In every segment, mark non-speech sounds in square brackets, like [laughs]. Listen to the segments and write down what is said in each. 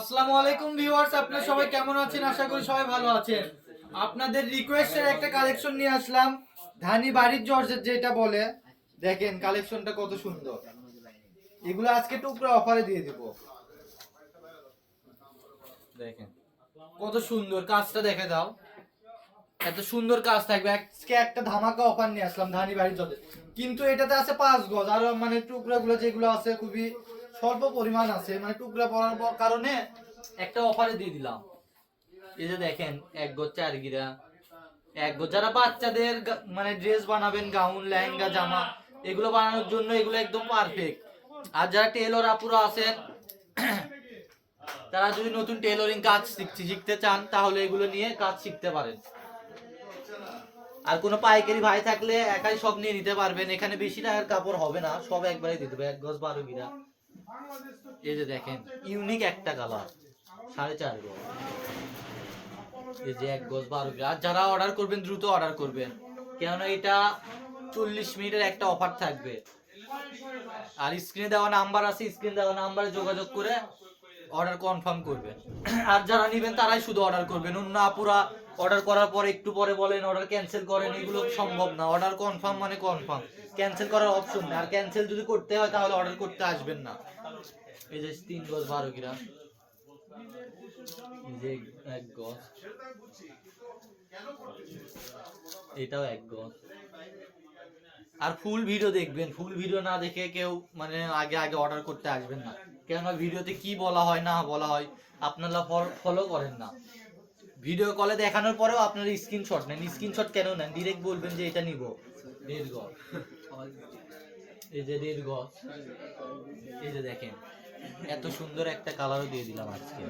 আসসালামু আলাইকুম ভিউয়ার্স আপনারা সবাই কেমন আছেন? আশা করি সবাই ভালো আছেন। আপনাদের রিকোয়েস্টের একটা কালেকশন নিয়ে আসলাম। ধানি বাড়ির জর্জের যেটা বলে দেখেন কালেকশনটা কত সুন্দর। এগুলো আজকে টুকরা অফারে দিয়ে দিব। দেখেন কত সুন্দর কাজটা দেখে দাও। এত সুন্দর কাজ থাকবে। আজকে একটা ধামাকা অফার নিয়ে আসলাম ধানি বাড়ির জর্জের কিন্তু এটাতে আছে পাঁচ গজ। আর মানে টুকরাগুলো যেগুলো আছে খুবই স্বল্প পরিমাণ আছে মানে টুকরা পড়ার কারণে একটা অফারে দিয়ে দিলাম। এই যে দেখেন, এক গজ চার গিরা। এক গজ যারা বাচ্চাদের মানে ড্রেস বানাবেন গাউন লেহেঙ্গা, জামা, এগুলো বানানোর জন্য এগুলো একদম পারফেক্ট আর যারা টেলর আপুরা আছেন, তারা যদি নতুন টেলরিং কাজ শিখতে শিখতে চান, তাহলে এগুলো নিয়ে কাজ শিখতে পারেন। আর কোনো পাইকারি ভাই থাকলে একাই সব নিয়ে নিতে পারবেন। এখানে বেশি টাকার কাপড় হবে না, সব একবারে দিতে হবে এক গজ বারো গিরা। এই যে দেখেন ইউনিক একটা কালার সাড়ে চার গজ এই যে এক গজ বারো আর যারা অর্ডার করবেন, দ্রুত অর্ডার করবেন। কেননা এটা চল্লিশ মিনিটের একটা অফার থাকবে। আর স্ক্রিনে দেওয়া নাম্বার আছে স্ক্রিনে দেওয়া নাম্বারে যোগাযোগ করে অর্ডার কনফার্ম করবেন। আর যারা নেবেন, তারাই শুধু অর্ডার করবেন। অন্য আপুরা অর্ডার করার পরে একটু পরে বলেন অর্ডার ক্যান্সেল করেন, এগুলো সম্ভব না। অর্ডার কনফার্ম মানে কনফার্ম ক্যান্সেল করার অপশন নেই। আর ক্যান্সেল যদি করতে হয়, তাহলে অর্ডার করতে আসবেন না। এই যে তিন গজ বারো যে এক গজ। এটাও এক গজ। আর ফুল ভিডিও দেখবেন ফুল ভিডিও না দেখে কেউ মানে আগে আগে অর্ডার করতে আসবেন না। কেননা ভিডিওতে কি বলা হয়, না বলা হয়, আপনারা ফলো করেন না। ভিডিও কলে দেখানোর পরেও আপনারা স্ক্রিনশট নেন। স্ক্রিনশট কেন নেন? ডিরেক্ট বলবেন যে এটা নিব। গজ। [laughs] এই যে দেড় গজ এই যে দেখেন এত সুন্দর একটা কালারও দিয়ে দিলাম আজকে।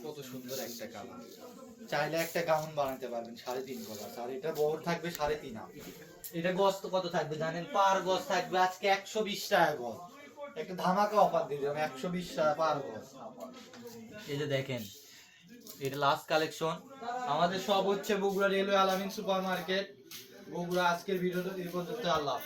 কত সুন্দর একটা কালার চাইলে একটা গাউন বানাতে পারবেন সাড়ে তিন গজ আর এটা বড় থাকবে সাড়ে তিন এটা গজ তো কত থাকবে জানেন? পার গজ থাকবে আজকে একশো বিশ টাকা গজ একটা ধামাকা অফার দিয়ে দিলাম একশো বিশ টাকা পার গজ এই যে দেখেন এটা লাস্ট কালেকশন আমাদের সব হচ্ছে Bogura railway Alamin super market Bogura আজকের ভিডিওটা এই পর্যন্ত আল্লাহ।